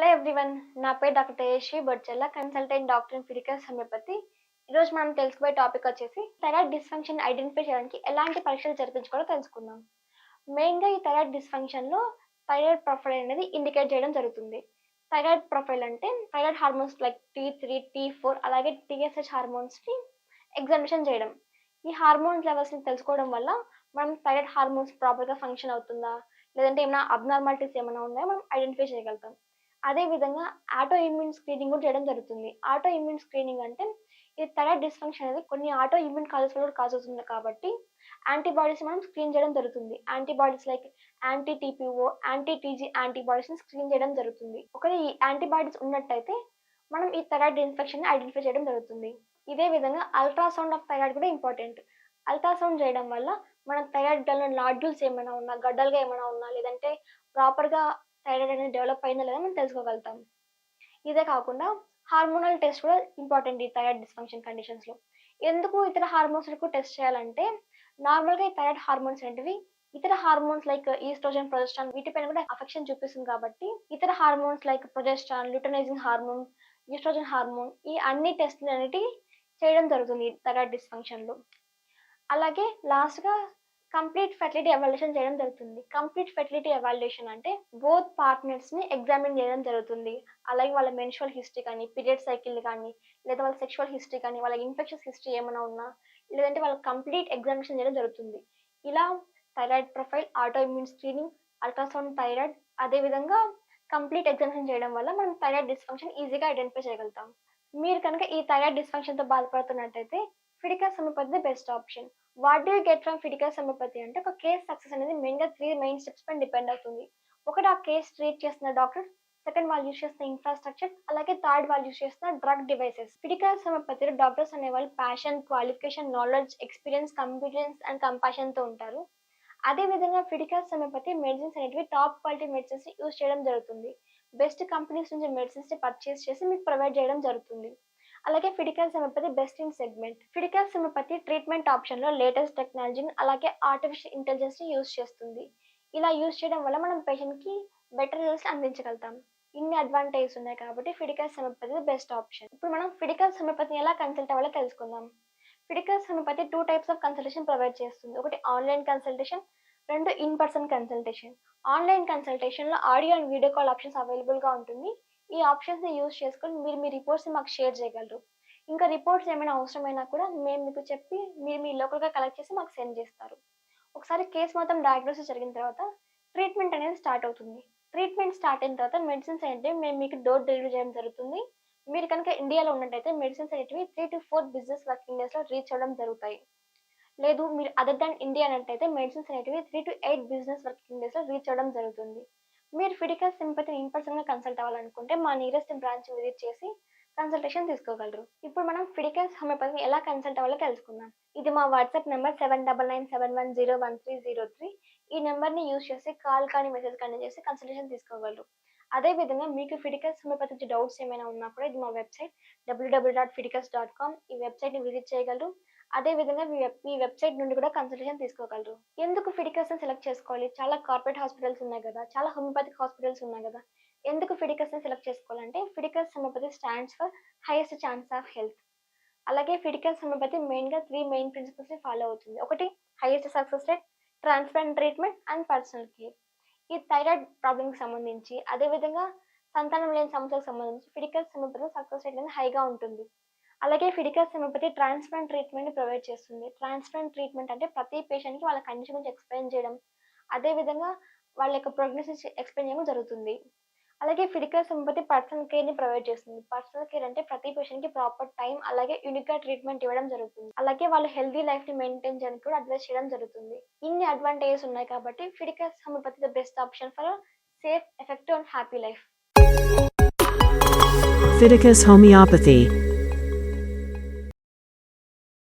Hello everyone నా పేరు doctor Tejaswi Bodchella consultant doctor in physical homeopathy. ఈరోజు మనం తెలుసుకోబోయే టాపిక్ వచ్చేసి థైరాయిడ్ డిస్ఫంక్షన్ ఐడెంటిఫై చేయడానికి ఎలాంటి పరీక్షలు జరిపించుకోవాలో తెలుసుకుందాం. మెయిన్గా ఈ థైరాయిడ్ డిస్ఫంక్షన్లో థైరాయిడ్ ప్రొఫైల్ అనేది ఇండికేట్ చేయడం జరుగుతుంది. థైరాయిడ్ ప్రొఫైల్ అంటే thyroid hormones like T three T four అలాగే టీఎస్హెచ్ హార్మోన్స్ని ఎగ్జామినేషన్ చేయడం. ఈ హార్మోన్స్ లెవెల్స్ని తెలుసుకోవడం వల్ల మనం థైరాయిడ్ హార్మోన్స్ ప్రాపర్గా ఫంక్షన్ అవుతుందా? లేదంటే ఏమైనా అబ్నార్మాలిటీస్ ఏమైనా ఉన్నాయో? మనం ఐడెంటిఫై చేయగలుగుతాం. అదే విధంగా ఆటో ఇమ్యూన్ స్క్రీనింగ్ కూడా చేయడం జరుగుతుంది. ఆటో ఇమ్యూన్ స్క్రీనింగ్ అంటే ఈ థైరాయిడ్ డిస్ఫంక్షన్ అనేది కొన్ని ఆటో ఇమ్యూన్ కాజెస్ కూడా కాజ్ అవుతుంది కాబట్టి యాంటీబాడీస్ మనం స్క్రీన్ చేయడం జరుగుతుంది. Antibodies like anti TPO anti TG యాంటీబాడీస్ని screen చేయడం జరుగుతుంది. ఒకవేళ ఈ యాంటీబాడీస్ ఉన్నట్టయితే మనం ఈ థైరాయిడ్ ఇన్ఫెక్షన్ ఐడెంటిఫై చేయడం జరుగుతుంది. ఇదే విధంగా అల్ట్రాసౌండ్ ఆఫ్ థైరాయిడ్ కూడా ఇంపార్టెంట్ అల్ట్రాసౌండ్ చేయడం వల్ల మన థైరాయిడ్లో నాడ్యూల్స్ ఏమైనా ఉన్నా గడ్డలుగా ఏమైనా ఉన్నా లేదంటే ప్రాపర్గా థైరాయిడ్ అనేది డెవలప్ అయిందా లేదా మనం తెలుసుకోగలుగుతాం. ఇదే కాకుండా హార్మోనల్ టెస్ట్ కూడా ఇంపార్టెంట్ ఈ థైరాయిడ్ డిస్ఫంక్షన్ కండిషన్స్లో ఎందుకు ఇతర హార్మోన్స్లకు టెస్ట్ చేయాలంటే నార్మల్గా ఈ థైరాయిడ్ హార్మోన్స్ అనేటివి ఇతర హార్మోన్స్ లైక్ ఈస్ట్రోజన్ ప్రొజెస్ట్రాన్ వీటిపైన కూడా అఫెక్షన్ చూపిస్తుంది కాబట్టి ఇతర hormones like progesterone luteinizing hormone estrogen hormone ఈ అన్ని టెస్ట్లు అనేటివి చేయడం జరుగుతుంది థైరాయిడ్ డిస్ఫంక్షన్లో అలాగే లాస్ట్గా కంప్లీట్ ఫెర్టిలిటీ ఎవాల్యుయేషన్ చేయడం జరుగుతుంది. కంప్లీట్ ఫెర్టిలిటీ ఎవాల్యుయేషన్ అంటే బోత్ పార్ట్నర్స్ని ఎగ్జామిన్ చేయడం జరుగుతుంది. అలాగే వాళ్ళ మెన్షువల్ హిస్టరీ కానీ పీరియడ్ సైకిల్ కానీ లేదా వాళ్ళ సెక్షువల్ హిస్టరీ కానీ వాళ్ళ ఇన్ఫెక్షన్స్ హిస్టరీ ఏమైనా ఉన్నా లేదంటే వాళ్ళ కంప్లీట్ ఎగ్జామినేషన్ చేయడం జరుగుతుంది. ఇలా thyroid profile auto immune screening ultrasound thyroid అదేవిధంగా కంప్లీట్ ఎగ్జామినేషన్ చేయడం వల్ల మనం థైరాయిడ్ డిస్ఫంక్షన్ ఈజీగా ఐడెంటిఫై చేయగలుగుతాం. మీరు కనుక ఈ థైరాయిడ్ డిస్ఫంక్షన్తో బాధపడుతున్నట్టయితే Fiticus homeopathy best option what do get from Fiticus homeopathy అంటే ఒక కేస్ సక్సెస్ అనేది మెయిన్గా త్రీ మెయిన్ స్టెప్స్ పైన డిపెండ్ అవుతుంది. ఒకటి ఆ కేస్ ట్రీట్ చేస్తున్న డాక్టర్ సెకండ్ వాళ్ళు యూస్ చేస్తున్న ఇన్ఫ్రాస్ట్రక్చర్ అలాగే థర్డ్ వాళ్ళు యూస్ చేస్తున్న డ్రగ్ డివైసెస్ ఫిడికస్ సమపతిలో డాక్టర్స్ అనేవాళ్ళు passion qualification knowledge experience competence and కంపాషన్తో ఉంటారు. అదేవిధంగా ఫిడికస్ సమపతి మెడిసిన్స్ అనేటివి టాప్ క్వాలిటీ మెడిసిన్స్ యూస్ చేయడం జరుగుతుంది. బెస్ట్ కంపెనీస్ నుంచి మెడిసిన్స్ని పర్చేస్ చేసి మీకు ప్రొవైడ్ చేయడం జరుగుతుంది. అలాగే Fiticus homeopathy best in segment. Fiticus homeopathy treatment ఆప్షన్లో లేటెస్ట్ టెక్నాలజీని అలాగే ఆర్టిఫిషియల్ ఇంటెలిజెన్స్ని యూస్ చేస్తుంది. ఇలా యూస్ చేయడం వల్ల మనం పేషెంట్కి బెటర్ రిజల్ట్స్ అందించగలుగుతాం. ఇన్ని అడ్వాంటేజెస్ ఉన్నాయి కాబట్టి ఫిడికల్ సెమపతి బెస్ట్ ఆప్షన్. ఇప్పుడు మనం ఫిడికల్ సెమపతిని ఎలా కన్సల్ట్ అవ్వాలో తెలుసుకుందాం. Fiticus homeopathy two types of consultation provide చేస్తుంది. ఒకటి ఆన్లైన్ కన్సల్టేషన్ రెండు in person consultation. Online కన్సల్టేషన్లో audio and video call options అవైలబుల్గా ఉంటుంది. ఈ ఆప్షన్స్ని యూస్ చేసుకొని మీరు మీ రిపోర్ట్స్ని మాకు షేర్ చేయగలరు. ఇంకా రిపోర్ట్స్ ఏమైనా అవసరమైనా కూడా మేము మీకు చెప్పి మీరు మీ లోకల్గా కలెక్ట్ చేసి మాకు సెండ్ చేస్తారు. ఒకసారి కేసు మొత్తం డయాగ్నోసిస్ జరిగిన తర్వాత ట్రీట్మెంట్ అనేది స్టార్ట్ అవుతుంది. ట్రీట్మెంట్ స్టార్ట్ అయిన తర్వాత మెడిసిన్స్ అంటే మేము మీకు డోర్ డెలివరీ చేయడం జరుగుతుంది. మీరు కనుక ఇండియాలో ఉన్నట్టయితే మెడిసిన్స్ అనేటివి three to four business working డేస్లో రీచ్ అవ్వడం జరుగుతాయి. లేదు మీరు అదర్ దాన్ ఇండియా అన్నట్టయితే మెడిసిన్స్ అనేటివి three to eight business working డేస్లో రీచ్ అవ్వడం జరుగుతుంది. మీరు ఫిడికల్ సింపతిని ఇన్ పర్సన్గా కన్సల్ట్ అవ్వాలనుకుంటే మా నియరెస్ట్ బ్రాంచ్ విజిట్ చేసి కన్సల్టేషన్ తీసుకోగలరు. ఇప్పుడు మనం ఫిడికల్స్ హోమియోపతిని ఎలా కన్సల్ట్ అవ్వాలో తెలుసుకుందాం. ఇది మా WhatsApp number seven double nine seven one zero one three zero three ఈ నెంబర్ని యూస్ చేసి కాల్ కానీ మెసేజ్ కానీ చేసి కన్సల్టేషన్ తీసుకోగలరు. అదేవిధంగా మీకు ఫిడికల్స్ హోమియోపతి నుంచి డౌట్స్ ఏమైనా ఉన్నా కూడా ఇది మా website WWW dot Fiticus dot com ఈ వెబ్సైట్ని విజిట్ చేయగలరు. అదే విధంగా మీ వెబ్ మీ వెబ్సైట్ నుండి కూడా కన్సల్టేషన్ తీసుకోగలరు. ఎందుకు ఫిడికల్స్ని సెలెక్ట్ చేసుకోవాలి? చాలా కార్పొరేట్ హాస్పిటల్స్ ఉన్నాయి కదా చాలా హోమియోపతిక్ హాస్పిటల్స్ ఉన్నాయి కదా ఎందుకు ఫిడికల్స్ని సెలెక్ట్ చేసుకోవాలంటే Fiticus homeopathy stands for highest chance of health అలాగే ఫిడికస్ హోమియోపతి మెయిన్గా త్రీ మెయిన్ ప్రిన్సిపల్స్ని ఫాలో అవుతుంది. ఒకటి highest success rate transplant treatment and personal care ఈ థైరాయిడ్ ప్రాబ్లమ్కి సంబంధించి అదేవిధంగా సంతానం లేని సమస్యలకు సంబంధించి ఫిడికల్ హోమియోపతి సక్సెస్ రేట్ అనేది హైగా ఉంటుంది. అలాగే Fiticus homeopathy transplant treatment provide చేస్తుంది. ట్రాన్స్ప్లాంట్ ట్రీట్మెంట్ అంటే ప్రతి పేషెంట్కి వాళ్ళ కండిషన్ గురించి ఎక్స్ప్లెయిన్ చేయడం. అదేవిధంగా వాళ్ళ యొక్క ప్రోగ్నోసిస్ ఎక్స్ప్లెయిన్ చేయడం జరుగుతుంది. అలాగే ఫిడికల్ హెమోపతి పర్సనల్ కేర్ని ప్రొవైడ్ చేస్తుంది. పర్సనల్ కేర్ అంటే ప్రతి పేషెంట్కి ప్రాపర్ టైం అలాగే యూనిక్గా ట్రీట్మెంట్ ఇవ్వడం జరుగుతుంది. అలాగే వాళ్ళ హెల్దీ లైఫ్ని మెయింటైన్ చేయడానికి కూడా అడ్వైస్ చేయడం జరుగుతుంది. ఇన్ని అడ్వాంటేజెస్ ఉన్నాయి కాబట్టి Fiticus homeopathy the best option for safe effective and happy life. Fiticus Homeopathy.